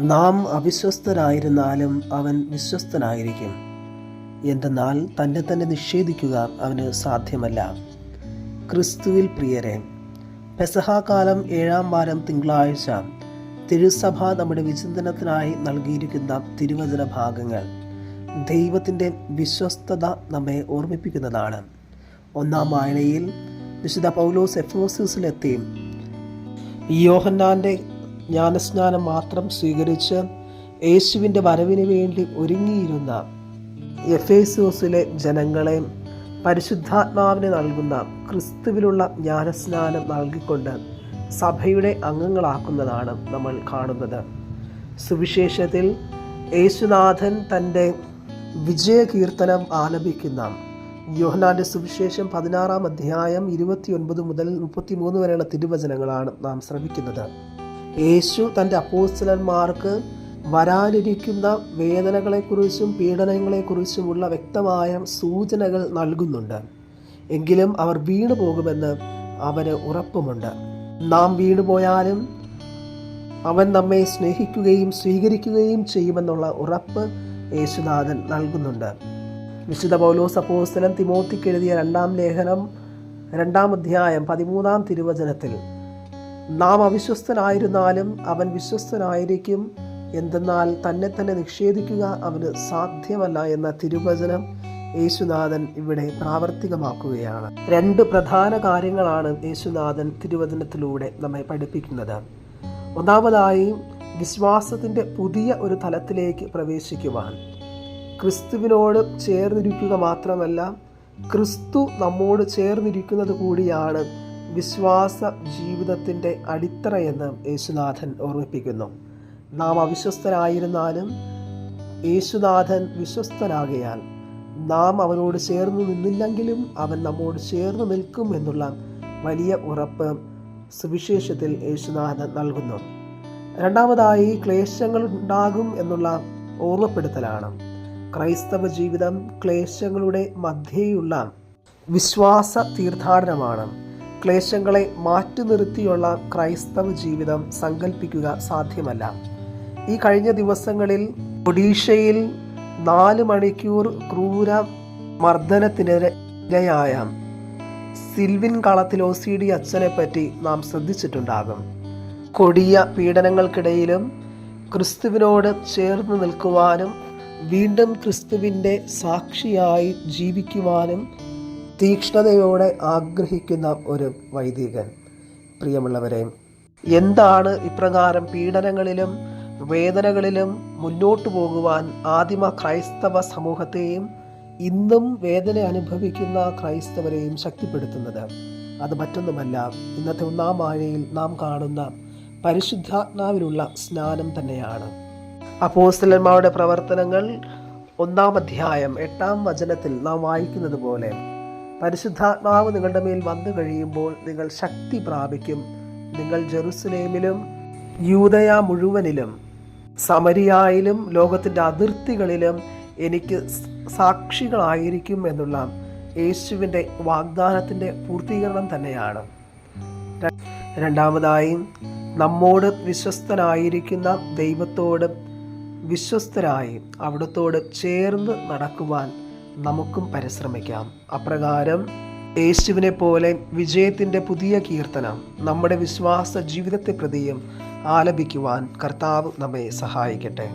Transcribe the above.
നാം അവിശ്വസ്തരായിരുന്നാലും അവൻ വിശ്വസ്തനായിരിക്കും. എന്തെന്നാൽ തന്നെ തന്നെ നിഷേധിക്കുക അവന് സാധ്യമല്ല. ക്രിസ്തുവിൽ പ്രിയരെ പെസഹാകാലം ഏഴാം വാരം തിങ്കളാഴ്ച തിരുസഭ നമ്മുടെ വിചിന്തനത്തിനായി നൽകിയിരിക്കുന്ന തിരുവചന ഭാഗങ്ങൾ ദൈവത്തിന്റെ വിശ്വസ്തത നമ്മെ ഓർമ്മിപ്പിക്കുന്നതാണ്. ഒന്നാം വായനയിൽ വിശുദ്ധ പൗലോസ് എഫോസിസിലെത്തി. യോഹന്നാന്റെ ജ്ഞാനസ്നാനം മാത്രം സ്വീകരിച്ച് യേശുവിന്റെ വരവിന് വേണ്ടി ഒരുങ്ങിയിരുന്ന എഫേസോസിലെ ജനങ്ങളെ പരിശുദ്ധാത്മാവിന് നൽകുന്ന ക്രിസ്തുവിലുള്ള ജ്ഞാനസ്നാനം നൽകിക്കൊണ്ട് സഭയുടെ അംഗങ്ങളാക്കുന്നതാണ് നമ്മൾ കാണുന്നത്. സുവിശേഷത്തിൽ യേശുനാഥൻ തന്റെ വിജയകീർത്തനം ആലപിക്കുന്ന യോഹനാന്റെ സുവിശേഷം പതിനാറാം അധ്യായം ഇരുപത്തിയൊൻപത് മുതൽ മുപ്പത്തിമൂന്ന് വരെയുള്ള തിരുവചനങ്ങളാണ് നാം ശ്രമിക്കുന്നത് യേശു തന്റെ അപ്പോസ്റ്റലന്മാർക്ക് വരാനിരിക്കുന്ന വേദനകളെക്കുറിച്ചും പീഡനങ്ങളെക്കുറിച്ചുമുള്ള വ്യക്തമായ സൂചനകൾ നൽകുന്നുണ്ട്. എങ്കിലും അവർ വീണു പോകുമെന്ന് അവന് ഉറപ്പുമുണ്ട്. നാം വീണു പോയാലും അവൻ നമ്മെ സ്നേഹിക്കുകയും സ്വീകരിക്കുകയും ചെയ്യുമെന്നുള്ള ഉറപ്പ് യേശുനാഥൻ നൽകുന്നുണ്ട്. വിശുദ്ധ പൗലോസ് അപ്പോസ്തലൻ തിമോത്തിക്ക് എഴുതിയ രണ്ടാം ലേഖനം രണ്ടാം അധ്യായം പതിമൂന്നാം തിരുവചനത്തിൽ നാം അവിശ്വസ്തനായിരുന്നാലും അവൻ വിശ്വസ്തനായിരിക്കും. എന്തെന്നാൽ തന്നെ തന്നെ നിഷേധിക്കുക അവന് സാധ്യമല്ല എന്ന തിരുവചനം യേശുനാഥൻ ഇവിടെ പ്രാവർത്തികമാക്കുകയാണ്. രണ്ട് പ്രധാന കാര്യങ്ങളാണ് യേശുനാഥൻ തിരുവചനത്തിലൂടെ നമ്മെ പഠിപ്പിക്കുന്നത്. ഒന്നാമതായി വിശ്വാസത്തിന്റെ പുതിയ ഒരു തലത്തിലേക്ക് പ്രവേശിക്കുവാൻ. ക്രിസ്തുവിനോട് ചേർന്നിരിക്കുക മാത്രമല്ല ക്രിസ്തു നമ്മോട് ചേർന്നിരിക്കുന്നത് കൂടിയാണ് വിശ്വാസ ജീവിതത്തിന്റെ അടിത്തറയെന്ന് യേശുനാഥൻ ഓർമ്മിപ്പിക്കുന്നു. നാം അവിശ്വസ്തരായിരുന്നാലും യേശുനാഥൻ വിശ്വസ്തനാകയാൽ നാം അവനോട് ചേർന്ന് നിന്നില്ലെങ്കിലും അവൻ നമ്മോട് ചേർന്ന് നിൽക്കും എന്നുള്ള വലിയ ഉറപ്പ് സുവിശേഷത്തിൽ യേശുനാഥൻ നൽകുന്നു. രണ്ടാമതായി ക്ലേശങ്ങൾ ഉണ്ടാകും എന്നുള്ള ഓർമ്മപ്പെടുത്തലാണ്. ക്രൈസ്തവ ജീവിതം ക്ലേശങ്ങളുടെ മധ്യേയുള്ള വിശ്വാസ തീർത്ഥാടനമാണ് ക്ലേശങ്ങളെ മാറ്റി നിർത്തിയുള്ള ക്രൈസ്തവ ജീവിതം സങ്കല്പിക്കുക സാധ്യമല്ല. ഈ കഴിഞ്ഞ ദിവസങ്ങളിൽ ഒഡീഷയിൽ നാല് മണിക്കൂർ ക്രൂര മർദ്ദനത്തിനിരയായ സിൽവിൻ കളത്തിലോസിഡി അച്ഛനെ പറ്റി നാം ശ്രദ്ധിച്ചിട്ടുണ്ടാകും. കൊടിയ പീഡനങ്ങൾക്കിടയിലും ക്രിസ്തുവിനോട് ചേർന്ന് നിൽക്കുവാനും വീണ്ടും ക്രിസ്തുവിന്റെ സാക്ഷിയായി ജീവിക്കുവാനും തീക്ഷ്ണതയോടെ ആഗ്രഹിക്കുന്ന ഒരു വൈദികൻ. പ്രിയമുള്ളവരെ എന്താണ് ഇപ്രകാരം പീഡനങ്ങളിലും വേദനകളിലും മുന്നോട്ടു പോകുവാൻ ആദിമ ക്രൈസ്തവ സമൂഹത്തെയും ഇന്നും വേദന അനുഭവിക്കുന്ന ക്രൈസ്തവരെയും ശക്തിപ്പെടുത്തുന്നത്? അത് മറ്റൊന്നുമല്ല ഇന്നത്തെ ഒന്നാം ആഴയിൽ നാം കാണുന്ന പരിശുദ്ധാത്മാവിലുള്ള സ്നാനം തന്നെയാണ്. അപ്പോസ്തലന്മാരുടെ പ്രവർത്തനങ്ങൾ ഒന്നാം അധ്യായം എട്ടാം വചനത്തിൽ നാം വായിക്കുന്നത് പോലെ പരിശുദ്ധാത്മാവ് നിങ്ങളുടെ മേൽ വന്നു കഴിയുമ്പോൾ നിങ്ങൾ ശക്തി പ്രാപിക്കും. നിങ്ങൾ ജെറുസലേമിലും യൂതയ മുഴുവനിലും സമരിയായിലും ലോകത്തിന്റെ അതിർത്തികളിലും എനിക്ക് സാക്ഷികളായിരിക്കും എന്നുള്ള യേശുവിന്റെ വാഗ്ദാനത്തിന്റെ പൂർത്തീകരണം തന്നെയാണ്. രണ്ടാമതായി നമ്മോട് വിശ്വസ്തനായിരിക്കുന്ന ദൈവത്തോട് വിശ്വസ്തരായി അവിടത്തോട് ചേർന്ന് നടക്കുവാൻ നമുക്കും പരിശ്രമിക്കാം. അപ്രകാരം യേശുവിനെ പോലെ വിജയത്തിന്റെ പുതിയ കീർത്തനം നമ്മുടെ വിശ്വാസ ജീവിതത്തെ പ്രതിയും ആലപിക്കുവാൻ കർത്താവ് നമ്മെ സഹായിക്കട്ടെ.